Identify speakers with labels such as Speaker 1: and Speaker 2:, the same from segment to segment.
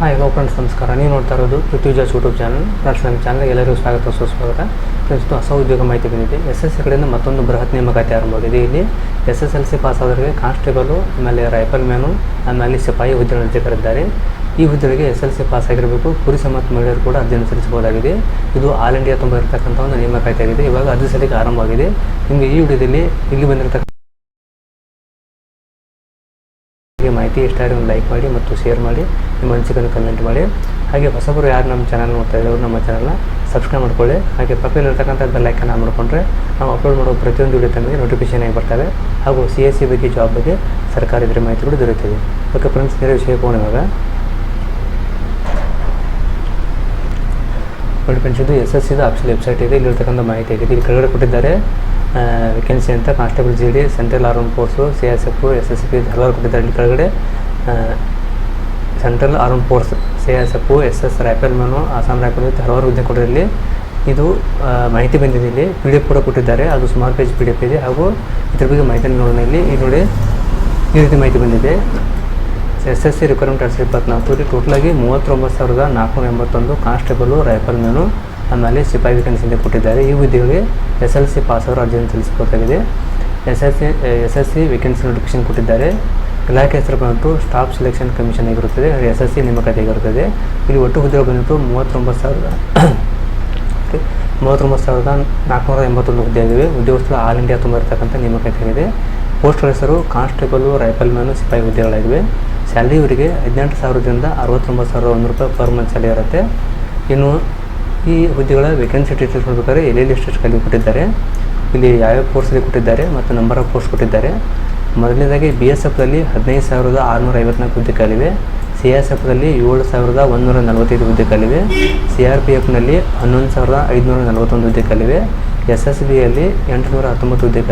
Speaker 1: Hi hello friends ನಮಸ್ಕಾರ ನೀವು ನೋಡ್ತಾ ಇರೋದು ಪೃಥ್ವಿಜಾಸ್ ಯೂಟ್ಯೂಬ್ ಚಾನಲ್ ಫ್ರೆಂಡ್ಸ್ ನಮ್ಮ ಚಾನಲ್ಗೆ ಎಲ್ಲರಿಗೂ ಸ್ವಾಗತ. ಸುಸ್ವಾಗತ ಫ್ರೆಂಡ್ಸ್ ಹೊಸ ಉದ್ಯೋಗ ಮಾಹಿತಿ ಬಂದಿದೆ. ಎಸ್ ಎಸ್ ಸಿ ಕಡೆಯಿಂದ ಮತ್ತೊಂದು ಬೃಹತ್ ನೇಮಕಾತಿ ಆರಂಭವಾಗಿದೆ. ಇಲ್ಲಿ S S L C pass ಆದವರಿಗೆ constable, ಆಮೇಲೆ ರೈಫಲ್ ಮ್ಯಾನು ಆಮೇಲೆ ಸಿಪಾಯಿ ಹುದ್ದೆಗಳನ್ನು ಅರ್ಜಿ ಕರೆದಿದ್ದಾರೆ ಈ ಹುದ್ದೆಗೆ ಎಸ್ ಎಲ್ ಸಿ ಪಾಸ್ ಆಗಿರಬೇಕು. ಪುರುಷ ಮತ್ತು ಮಹಿಳೆಯರು ಕೂಡ ಅರ್ಜಿಯನ್ನು ಸಲ್ಲಿಸಬಹುದಾಗಿದೆ. ಇದು ಆಲ್ ಇಂಡಿಯಾ ತುಂಬ ಇರತಕ್ಕಂಥ ಒಂದು ನೇಮಕಾತಿ ಆಗಿದೆ ಇವಾಗ ಅರ್ಜಿ ಸಲ್ಲಿಕೆ ಆರಂಭವಾಗಿದೆ. ನಿಮಗೆ ಈ ವಿಡಿಯೋದಲ್ಲಿ ಇಲ್ಲಿ ಬಂದಿರತಕ್ಕ ಮಾಹಿತಿ ಇಷ್ಟ ಆದರೆ ಒಂದು ಲೈಕ್ ಮಾಡಿ ಮತ್ತು ಶೇರ್ ಮಾಡಿ, ನಿಮ್ಮ ಅನಿಸಿಕೆಯನ್ನು ಕಮೆಂಟ್ ಮಾಡಿ. ಹಾಗೆ ಹೊಸಬರು ಯಾರು ನಮ್ಮ ಚಾನಲ್ ನೋಡ್ತಾ ಇದ್ದಾರೆ ನಮ್ಮ ಚಾನಲ್ನ ಸಬ್ಸ್ಕ್ರೈಬ್ ಮಾಡ್ಕೊಳ್ಳಿ. ಹಾಗೆ ಪಕ್ಕದಲ್ಲಿರ್ತಕ್ಕಂಥ ಬೆಲ್ಲೈಕನ್ ಆನ್ ಮಾಡಿಕೊಂಡ್ರೆ ನಾವು ಅಪ್ಲೋಡ್ ಮಾಡುವ ಪ್ರತಿಯೊಂದು ವಿಡಿಯೋ ತಮಗೆ ನೋಟಿಫಿಕೇಶನ್ ಆಗಿ ಬರ್ತವೆ. ಹಾಗೂ ಸಿ ಎಸ್ ಸಿ ಬಗ್ಗೆ ಜಾಬ್ ಬಗ್ಗೆ ಸರ್ಕಾರ ಇದ್ರ ಮಾಹಿತಿಗಳು ದೊರೆಯುತ್ತದೆ. ಓಕೆ ಫ್ರೆಂಡ್ಸ್ ಬೇರೆ ವಿಷಯ ಹೋಗೋಣ ಇವಾಗ. ನೋಡಿ ಫ್ರೆಂಡ್ಸ್ ಇದು ಎಸ್ ಎಸ್ ಸಿದು ಆಪ್ಷನ್ ವೆಬ್ಸೈಟ್ ಇದೆ. ಇಲ್ಲಿರ್ತಕ್ಕಂಥ ಮಾಹಿತಿ ಆಗಿದೆ. ಇಲ್ಲಿ ಕೆಳಗಡೆ ಕೊಟ್ಟಿದ್ದಾರೆ. ವೇಕೆನ್ಸಿ ಅಂತ constable G D central arm force C S F S S P ಹಲವಾರು ಕೊಟ್ಟಿದ್ದಾರೆ ಕೆಳಗಡೆ central arm force C S F S S rifleman Assam rifle ಹಲವಾರು ಹುದ್ದೆ ಇದು ಮಾಹಿತಿ ಬಂದಿದೆ ಇಲ್ಲಿ. ಪಿ ಡಿ ಎಫ್ ಕೂಡ ಕೊಟ್ಟಿದ್ದಾರೆ. ಅದು ಸುಮಾರು ಪೇಜ್ ಪಿ ಡಿ ಎಫ್ ಇದೆ. ಹಾಗೂ ಇದ್ರ ಬಗ್ಗೆ ಮಾಹಿತಿ ನೋಡೋಣ ಇಲ್ಲಿ. ಈ ನೋಡಿ, ಈ ರೀತಿ ಮಾಹಿತಿ ಬಂದಿದೆ. ಎಸ್ ಎಸ್ ಸಿ ರಿಕ್ವೈರ್ಮೆಂಟ್ ಎರಡು ಸಾವಿರದ ಇಪ್ಪತ್ತ್ನಾಲ್ಕು ಟೋಟಲಾಗಿ ಮೂವತ್ತೊಂಬತ್ತು ಸಾವಿರದ ನಾಲ್ಕುನೂರ ಎಂಬತ್ತೊಂದು ಕಾನ್ಸ್ಟೇಬಲು ರೈಫಲ್ ಮ್ಯಾನು ಆಮೇಲೆ ಸಿಪಾಯಿ ವೇಕೆನ್ಸಿಯಿಂದ ಕೊಟ್ಟಿದ್ದಾರೆ. ಈ ಹುದ್ದೆಗಳಿಗೆ ಎಸ್ ಎಲ್ ಸಿ ಪಾಸ್ ಅವರು ಅರ್ಜಿಯನ್ನು ಸಲ್ಲಿಸಬೇಕಾಗಿದೆ. S S C, S S C vacancy notification ಕೊಟ್ಟಿದ್ದಾರೆ. ಇಲಾಖೆ ಹೆಸರು ಬಂದ್ಬಿಟ್ಟು ಸ್ಟಾಫ್ ಸೆಲೆಕ್ಷನ್ ಕಮಿಷನ್ ಆಗಿರುತ್ತದೆ. ಎಸ್ ಎಸ್ ಸಿ ನೇಮಕಾತಿ ಆಗಿರುತ್ತದೆ. ಇಲ್ಲಿ ಒಟ್ಟು ಹುದ್ದೆಗಳು ಬಂದ್ಬಿಟ್ಟು ಮೂವತ್ತೊಂಬತ್ತು ಸಾವಿರದ ಮೂವತ್ತೊಂಬತ್ತು ಸಾವಿರದ ನಾಲ್ಕುನೂರ ಎಂಬತ್ತೊಂದು ಹುದ್ದೆ ಆಗಿವೆ ಉದ್ಯೋಗಸ್ಥರು ಆಲ್ ಇಂಡಿಯಾ ತುಂಬ ಇರತಕ್ಕಂಥ ನೇಮಕಾತಿ ಆಗಿದೆ ಪೋಸ್ಟ್ಗಳ ಹೆಸರು ಕಾನ್ಸ್ಟೇಬಲು, ರೈಫಲ್ ಮ್ಯಾನು ಸಿಪಾಯಿ ಹುದ್ದೆಗಳಾಗಿವೆ. ಸ್ಯಾಲ್ರಿ ಇವರಿಗೆ ಹದಿನೆಂಟು ಸಾವಿರದಿಂದ ಅರವತ್ತೊಂಬತ್ತು ಸಾವಿರದ ಒಂದು ರೂಪಾಯಿ ಪರ್ ಮಂತ್ ಸ್ಯಾಲರಿ ಇರುತ್ತೆ. ಇನ್ನು ಈ ಹುದ್ದೆಗಳ ವೇಕೆನ್ಸಿ ಡೀಟೇಲ್ಸ್ ನೋಡ್ಬೇಕಾದ್ರೆ ಎಲ್ಲೆಲ್ಲಿ ಎಷ್ಟು ಖಾಲಿ ಕೊಟ್ಟಿದ್ದಾರೆ, ಇಲ್ಲಿ ಯಾವ್ಯಾವ ಕೋರ್ಸಲ್ಲಿ ಕೊಟ್ಟಿದ್ದಾರೆ ಮತ್ತು ನಂಬರ್ ಆಫ್ ಕೋರ್ಸ್ ಕೊಟ್ಟಿದ್ದಾರೆ. ಮೊದಲನೇದಾಗಿ ಬಿ ಎಸ್ ಎಫ್ದಲ್ಲಿ ಹದಿನೈದು ಸಾವಿರದ ಆರುನೂರ ಐವತ್ನಾಲ್ಕು ಹುದ್ದೆ ಖಾಲಿವೆ. ಸಿ ಎಸ್ ಎಫ್ದಲ್ಲಿ ಏಳು ಸಾವಿರದ ಒಂದುನೂರ ನಲವತ್ತೈದು ಹುದ್ದೆ ಸಿ ಆರ್ ಪಿ ಎಫ್ನಲ್ಲಿ ಹನ್ನೊಂದು ಸಾವಿರದ ಐದುನೂರ ನಲವತ್ತೊಂದು ಹುದ್ದೆ ಎಸ್ ಎಸ್ ಬಿಯಲ್ಲಿ ಎಂಟುನೂರ ಹತ್ತೊಂಬತ್ತು ಹುದ್ದೆ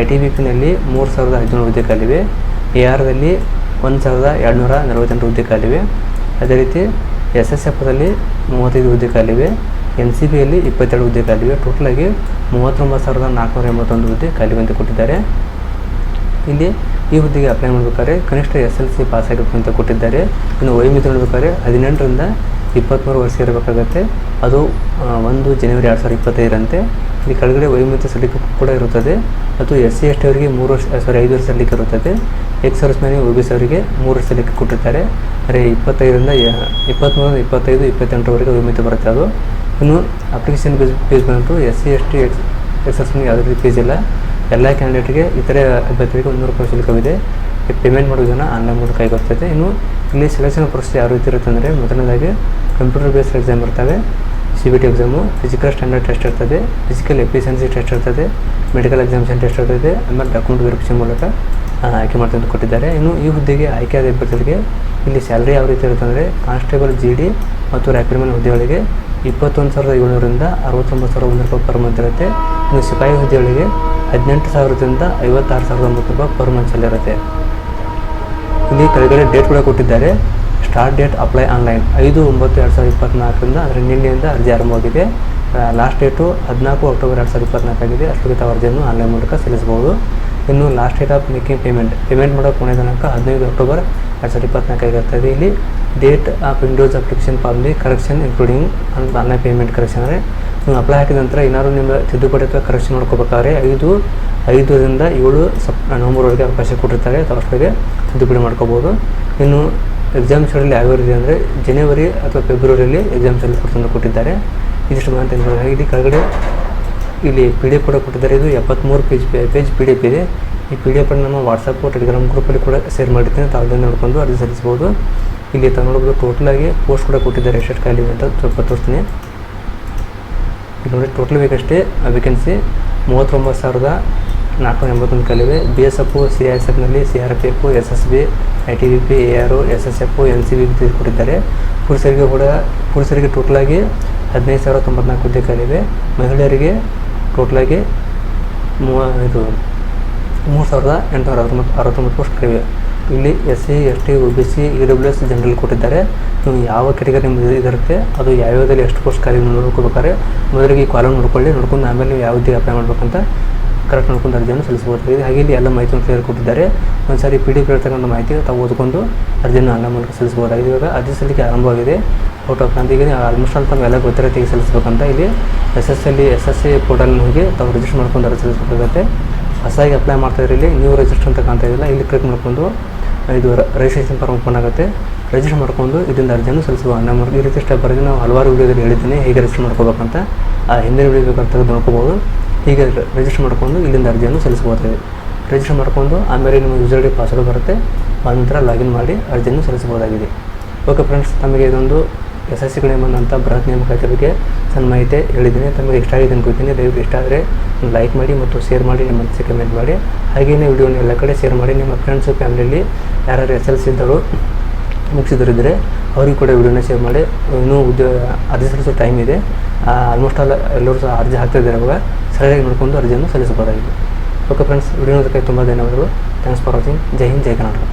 Speaker 1: ಐ ಟಿ ಬಿ ಪಿನಲ್ಲಿ ಮೂರು ಸಾವಿರದ ಐದುನೂರು ಹುದ್ದೆ ಎ ಆರ್ದಲ್ಲಿ ಒಂದು ಸಾವಿರದ ಎರಡುನೂರ ನಲವತ್ತೆಂಟು ಹುದ್ದೆ ಅದೇ ರೀತಿ ಎಸ್ ಎಸ್ ಎಫ್ದಲ್ಲಿ ಮೂವತ್ತೈದು ಹುದ್ದೆ ಖಾಲಿವೆ ಎನ್ ಸಿ ಬಿಯಲ್ಲಿ ಇಪ್ಪತ್ತೆರಡು ಹುದ್ದೆ ಖಾಲಿವೆ ಟೋಟಲಾಗಿ ಮೂವತ್ತೊಂಬತ್ತು ಸಾವಿರದ ನಾಲ್ಕುನೂರ ಎಂಬತ್ತೊಂದು ಹುದ್ದೆ ಖಾಲಿವೆ ಅಂತ ಕೊಟ್ಟಿದ್ದಾರೆ. ಇಲ್ಲಿ ಈ ಹುದ್ದೆಗೆ ಅಪ್ಲೈ ಮಾಡಬೇಕಾದ್ರೆ ಕನಿಷ್ಠ ಎಸ್ ಎಲ್ ಸಿ ಪಾಸ್ ಆಗಿರ್ಬೇಕು ಅಂತ ಕೊಟ್ಟಿದ್ದಾರೆ. ಇನ್ನು ವಯೋಮಿತಿ ನೋಡ್ಬೇಕಾದ್ರೆ ಹದಿನೆಂಟರಿಂದ ಇಪ್ಪತ್ತ್ಮೂರು ವರ್ಷ ಇರಬೇಕಾಗತ್ತೆ. ಅದು ಒಂದು ಜನವರಿ ಎರಡು ಸಾವಿರದ ಇಪ್ಪತ್ತೈದರಂತೆ. ಇಲ್ಲಿ ಕೆಳಗಡೆ ವಯೋಮಿತಿ ಸಲ್ಲಿಕೆ ಕೂಡ ಇರುತ್ತದೆ. ಮತ್ತು ಎಸ್ ಸಿ ಎಸ್ ಟಿ ಅವರಿಗೆ ಮೂರು ವರ್ಷ ಸಾರಿ ಐದು ವರ್ಷ ಸಲ್ಲಿಕೆ ಇರುತ್ತದೆ. Ex serviceman O B C ಅವರಿಗೆ ಮೂರು ವರ್ಷ ಸಲ್ಲಿಕೆ ಕೊಟ್ಟಿರ್ತಾರೆ ಅಂದರೆ ಇಪ್ಪತ್ತೈದರಿಂದ ಇಪ್ಪತ್ತ್ಮೂರರಿಂದ ಇಪ್ಪತ್ತೈದು, ಇಪ್ಪತ್ತೆಂಟರವರೆಗೆ ವಯೋಮಿತಿ ಬರುತ್ತೆ ಅದು. ಇನ್ನು ಅಪ್ಲಿಕೇಶನ್ ಫೀಸ್ ಫೀಸ್ ಬಂದು S C, S T, ex ಎಕ್ಸರ್ಸ್ಗೆ ಯಾವುದೇ ರೀತಿ ಫೀಸ್ ಇಲ್ಲ. ಎಲ್ಲ ಕ್ಯಾಂಡಿಡೇಟ್ಗೆ ಇತರೆ ಅಭ್ಯರ್ಥಿಗಳಿಗೆ ಒಂದು ರೂಪಾಯಿ ಶುಲ್ಕವಿದೆ. ಪೇಮೆಂಟ್ ಮಾಡೋದನ್ನು ಆನ್ಲೈನ್ ಮೂಲಕ ಕೈಗೊಳ್ತೈತೆ ಇನ್ನು ಇಲ್ಲಿ ಸೆಲೆಕ್ಷನ್ ಪ್ರೊಸೆಸ್ ಯಾವ ರೀತಿ ಇರುತ್ತೆ ಅಂದರೆ ಮೊದಲನೇದಾಗಿ ಕಂಪ್ಯೂಟರ್ ಬೇಸ್ಡ್ ಎಕ್ಸಾಮ್ ಇರ್ತವೆ. C B T exam physical standard test ಇರ್ತದೆ ಫಿಸಿಕಲ್ ಎಫಿಷಿಯನ್ಸಿ ಟೆಸ್ಟ್ ಇರ್ತದೆ ಮೆಡಿಕಲ್ ಎಕ್ಸಾಮಿಷನ್ ಟೆಸ್ಟ್ ಇರ್ತದೆ, ಆಮೇಲೆ ಡಾಕ್ಯುಮೆಂಟ್ ವೆರಿಫಿಕೇಷನ್ ಮೂಲಕ ಆಯ್ಕೆ ಮಾಡ್ತಾ ಅಂತ ಕೊಟ್ಟಿದ್ದಾರೆ. ಇನ್ನು ಈ ಹುದ್ದೆಗೆ ಆಯ್ಕೆಯಾದ ಅಭ್ಯರ್ಥಿಗಳಿಗೆ ಇಲ್ಲಿ ಸ್ಯಾಲ್ರಿ ಯಾವ ರೀತಿ ಇರುತ್ತೆ ಅಂದರೆ ಕಾನ್ಸ್ಟೇಬಲ್ ಜಿ ಡಿ ಮತ್ತು ರ್ಯಾಪಿಡ್ಮನ್ ಹುದ್ದೆಗಳಿಗೆ ಇಪ್ಪತ್ತೊಂದು ಸಾವಿರದ ಏಳ್ನೂರಿಂದ ಅರವತ್ತೊಂಬತ್ತು ಸಾವಿರದ ಒಂದು ರೂಪಾಯಿ ಪರ್ ಮಂತ್ ಇರುತ್ತೆ. ಇನ್ನು ಸಿಪಾಯಿ ಹುದ್ದೆಗಳಿಗೆ ಹದಿನೆಂಟು ಸಾವಿರದಿಂದ ಐವತ್ತಾರು ಸಾವಿರದ ಒಂಬತ್ತು ರೂಪಾಯಿ ಪರ್ ಮಂತ್ ಇರುತ್ತೆ. ಇಲ್ಲಿ ಕೆಳಗಡೆ ಡೇಟ್ ಕೂಡ ಕೊಟ್ಟಿದ್ದಾರೆ. ಸ್ಟಾರ್ಟ್ ಡೇಟ್ ಅಪ್ಲೈ ಆನ್ಲೈನ್ ಐದು, ಒಂಬತ್ತು, ಎರಡು ಸಾವಿರದ ಇಪ್ಪತ್ತ್ನಾಲ್ಕರಿಂದ ಅಂದರೆ ನಿನ್ನೆಯಿಂದ ಅರ್ಜಿ ಆರಂಭವಾಗಿದೆ ಲಾಸ್ಟ್ ಡೇಟು ಹದಿನಾಲ್ಕು ಅಕ್ಟೋಬರ್ ಎರಡು ಸಾವಿರದ ಇಪ್ಪತ್ನಾಲ್ಕಾಗಿದೆ. ಅಷ್ಟೊತ್ತಿಗೆ ತಾವು ಅರ್ಜಿಯನ್ನು ಆನ್ಲೈನ್ ಮೂಲಕ ಸಲ್ಲಿಸಬಹುದು. ಇನ್ನು last date of making payment payment ಮಾಡೋ ಕೊನೆ ದಿನಾಂಕ ಹದಿನೈದು ಅಕ್ಟೋಬರ್ ಎರಡು ಸಾವಿರದ ಇಪ್ಪತ್ನಾಲ್ಕಾಗಿರ್ತದೆ ಇಲ್ಲಿ date of windows application formally correction including online payment correction ಅಂದರೆ ನೀವು ಅಪ್ಲೈ ಹಾಕಿದ ನಂತರ ಏನಾದರೂ ನಿಮ್ಮ ತಿದ್ದುಪಡಿ ಅಥವಾ ಕರೆಕ್ಷನ್ ನೋಡ್ಕೋಬೇಕಾದ್ರೆ ಐದು, ಐದರಿಂದ ಏಳು ಸಪ್ ನವಂಬರ್ವರೆಗೆ ಅವಕಾಶ ಕೊಟ್ಟಿರ್ತಾರೆ. ಅಷ್ಟೊಳಗೆ ತಿದ್ದುಪಡಿ ಮಾಡ್ಕೋಬೋದು ಇನ್ನು ಎಕ್ಸಾಮ್ ಶೆಡ್ಯೂಲ್ ಯಾವ್ಯಾವ ಇದೆ ಅಂದರೆ ಜನವರಿ ಅಥವಾ ಫೆಬ್ರವರಿಯಲ್ಲಿ ಎಕ್ಸಾಮ್ ಶೆಡ್ಯೂಲ್ ಕೊಡ್ತಂದು ಕೊಟ್ಟಿದ್ದಾರೆ. ಇದಿಷ್ಟು ಮಾಹಿತಿ ಇಲ್ಲಿ ಕೆಳಗಡೆ ಇಲ್ಲಿ ಪಿ ಡಿ ಎಫ್ ಕೂಡ ಕೊಟ್ಟಿದ್ದಾರೆ. ಇದು ಎಪ್ಪತ್ತ್ಮೂರು page page P D F ಇದೆ. ಈ ಪಿ ಡಿ ಎಫ್ ನಮ್ಮ ವಾಟ್ಸಪ್ ಟೆಲಿಗ್ರಾಮ್ ಗ್ರೂಪಲ್ಲಿ ಕೂಡ ಶೇರ್ ಮಾಡಿರ್ತೀನಿ ತಾವು ನೋಡ್ಕೊಂಡು ಅರ್ಜಿ ಸಲ್ಲಿಸ್ಬೋದು ಇಲ್ಲಿ ನೋಡ್ಬೋದು ಟೋಟಲಾಗಿ ಪೋಸ್ಟ್ ಕೂಡ ಕೊಟ್ಟಿದ್ದಾರೆ. ಎಷ್ಟೆಷ್ಟು ಖಾಲಿ ಅಂತ ಸ್ವಲ್ಪ ತೋರಿಸ್ತೀನಿ. ಇಲ್ಲಿ ನೋಡಿ ಟೋಟಲ್ ಬೇಕಷ್ಟೇ ವೇಕೆನ್ಸಿ ಮೂವತ್ತೊಂಬತ್ತು ಸಾವಿರದ ನಾಲ್ಕುನೂರ ಎಂಬತ್ತೊಂದು ಕಲಿವೆ B S F C S ಎಫ್ನಲ್ಲಿ C R P F S S B I T B P A R S S F N C B ಕೊಟ್ಟಿದ್ದಾರೆ. ಪುರುಷರಿಗೆ ಕೂಡ, ಪುರುಷರಿಗೆ ಟೋಟಲಾಗಿ ಹದಿನೈದು ಸಾವಿರ ತೊಂಬತ್ನಾಲ್ಕು ಹುದ್ದೆ ಕಲಿವೆ. ಮಹಿಳೆಯರಿಗೆ ಟೋಟಲಾಗಿ ಮೂವ, ಇದು ಮೂರು ಸಾವಿರದ ಎಂಟುನೂರ ಅರವತ್ತೊಂಬತ್ತು ಅರವತ್ತೊಂಬತ್ತು ಪೋಸ್ಟ್ ಕಲಿವೆ. ಇಲ್ಲಿ S C S T O B C E W S general ಕೊಟ್ಟಿದ್ದಾರೆ. ನೀವು ಯಾವ ಕೆಟಗರಿ ಇದಿರುತ್ತೆ ಅದು ಯಾವ್ಯಾವ್ದಲ್ಲಿ ಎಷ್ಟು ಪೋಸ್ಟ್ ಖಾಲಿ ನೋಡ್ಕೋಬೇಕಾದ್ರೆ, ಮೊದಲಿಗೆ ಈ ಕಾಲಮ್ ನೋಡ್ಕೊಳ್ಳಿ, ನೋಡ್ಕೊಂಡು ಆಮೇಲೆ ನೀವು ಯಾವುದೇ ಅಪ್ಲೈ ಮಾಡ್ಬೇಕಂತ ಕರೆಕ್ಟ್ ನೋಡ್ಕೊಂಡು ಅರ್ಜಿಯನ್ನು ಸಲ್ಲಿಸಬಹುದಾಗಿದೆ ಹಾಗೆ ಇಲ್ಲಿ ಎಲ್ಲ ಮಾಹಿತಿಯನ್ನು ಕ್ಲಿಯರ್ ಕೊಟ್ಟಿದ್ದಾರೆ. ಒಂದು ಸಾರಿ ಪಿ ಡಿ ಎಫ್ ಇರ್ತಕ್ಕಂಥ ಮಾಹಿತಿ ತಾವು ಓದ್ಕೊಂಡು ಅರ್ಜಿಯನ್ನು ಆನ್ಲೈನ್ ಮೂಲಕ ಸಲ್ಲಿಸಬಹುದಾಗಿದೆ. ಇವಾಗ ಅರ್ಜಿ ಸಲ್ಲಿಕೆ ಆರಂಭವಾಗಿದೆ. ಔಟ್ ಆಫ್ ಕಾಂತಿಗೆ ಆಲ್ಮೋಸ್ಟ್ ಆಲ್ ತಮ್ಮ ಎಲ್ಲ ಗೊತ್ತಿರೋ ರೀತಿಗೆ ಸಲ್ಲಿಸಬೇಕಂತ ಇಲ್ಲಿ ಎಸ್ ಎಸ್ ಎಲ್ಲಿ ಎಸ್ ಎಸ್ ಸಿ ಪೋರ್ಟಲ್ನ ಹೋಗಿ ತಾವು ರಿಜಿಸ್ಟರ್ ಮಾಡ್ಕೊಂಡು ಅರ್ಜಿ ಸಲ್ಲಿಸಬೇಕಾಗುತ್ತೆ. ಹೊಸದಾಗಿ ಅಪ್ಲೈ ಮಾಡ್ತಾ ಇಲ್ಲಿ ನ್ಯೂ ರಿಜಿಸ್ಟರ್ ಅಂತ ಕಾಣ್ತಾ ಇದೆಯಲ್ಲ, ಇಲ್ಲಿ ಕ್ಲಿಕ್ ಮಾಡ್ಕೊಂಡು ಇದು ರಿಜಿಸ್ಟ್ರೇಷನ್ ಫಾರ್ಮ್ ಓಪನ್ ಆಗುತ್ತೆ. ರಿಜಿಸ್ಟರ್ ಮಾಡ್ಕೊಂಡು ಇದರಿಂದ ಅರ್ಜಿಯನ್ನು ಸಲ್ಲಿಸುವ ನಮ್ಮ ಈ ರೀತಿ ಸ್ಟೆಪ್ ಬರೆದು ನಾವು ಹಲವಾರು ವೀಡಿಯೋದಲ್ಲಿ ಹೇಳಿದ್ದೀನಿ, ಹೇಗೆ ರಿಜಿಸ್ಟರ್ ಮಾಡ್ಕೋಬೇಕಂತ. ಆ ಹಿಂದಿನ ವೀಡಿಯೋ ಬೇಕಂತ ನೋಡ್ಕೋಬೋದು. ಹೀಗೆ ರಿಜಿಸ್ಟರ್ ಮಾಡ್ಕೊಂಡು ಇಲ್ಲಿಂದ ಅರ್ಜಿಯನ್ನು ಸಲ್ಲಿಸಬಹುದಾಗಿದೆ ರಿಜಿಸ್ಟರ್ ಮಾಡಿಕೊಂಡು ಆಮೇಲೆ ನಿಮ್ಮ ಯೂಸರ್ ಐಡಿ ಪಾಸ್ವರ್ಡ್ ಬರುತ್ತೆ. ನಂತರ ಲಾಗಿನ್ ಮಾಡಿ ಅರ್ಜಿಯನ್ನು ಸಲ್ಲಿಸಬಹುದಾಗಿದೆ ಓಕೆ ಫ್ರೆಂಡ್ಸ್ ತಮಗೆ ಇದೊಂದು ಎಸ್ ಎಸ್ ಸಿ ಬಂದಂಥ ಬೃಹತ್ ನೇಮಕಾತಿ ಬಗ್ಗೆ ಸಣ್ಣ ಮಾಹಿತಿ ಹೇಳಿದ್ದೀನಿ. ತಮಗೆ ಇಷ್ಟ ಆಗಿದೆ ಅನ್ಕೋತೀನಿ ದಯವಿಟ್ಟು ಇಷ್ಟ ಆದರೆ ಲೈಕ್ ಮಾಡಿ ಮತ್ತು ಶೇರ್ ಮಾಡಿ, ನಿಮ್ಮ ಮನಸ್ಸಿಗೆ ಕಮೆಂಟ್ ಮಾಡಿ. ಹಾಗೆಯೇ ವಿಡಿಯೋನ ಎಲ್ಲ ಕಡೆ ಶೇರ್ ಮಾಡಿ. ನಿಮ್ಮ ಫ್ರೆಂಡ್ಸು ಫ್ಯಾಮಿಲಿಯಲ್ಲಿ ಯಾರು ಎಸ್ ಎಲ್ ಸಿ ಇದ್ದರು ಮುಗಿಸಿದರಿದ್ದರೆ ಅವ್ರಿಗೆ ಕೂಡ ವಿಡಿಯೋನ ಶೇರ್ ಮಾಡಿ. ಇನ್ನೂ ಉದ್ಯೋಗ ಅರ್ಜಿ ಸಲ್ಲಿಸೋ ಟೈಮ್ ಇದೆ. ಆಲ್ಮೋಸ್ಟ್ ಆಲ್ ಎಲ್ಲರೂ ಸಹ ಅರ್ಜಿ ಹಾಕ್ತಿದ್ದಾರೆ ಇವಾಗ ಸರಿಯಾಗಿ ನೋಡಿಕೊಂಡು ಅರ್ಜಿಯನ್ನು ಸಲ್ಲಿಸಬಹುದಾಗಿದೆ. ಓಕೆ ಫ್ರೆಂಡ್ಸ್ ವಿಡಿಯೋ ನೋಡೋದಕ್ಕೆ ತುಂಬ ಧನ್ಯವಾದಗಳು. ಥ್ಯಾಂಕ್ಸ್ ಫಾರ್ ವಾಚಿಂಗ್ ಜೈ ಹಿಂದ್, ಜೈ ಕರ್ನಾಟಕ.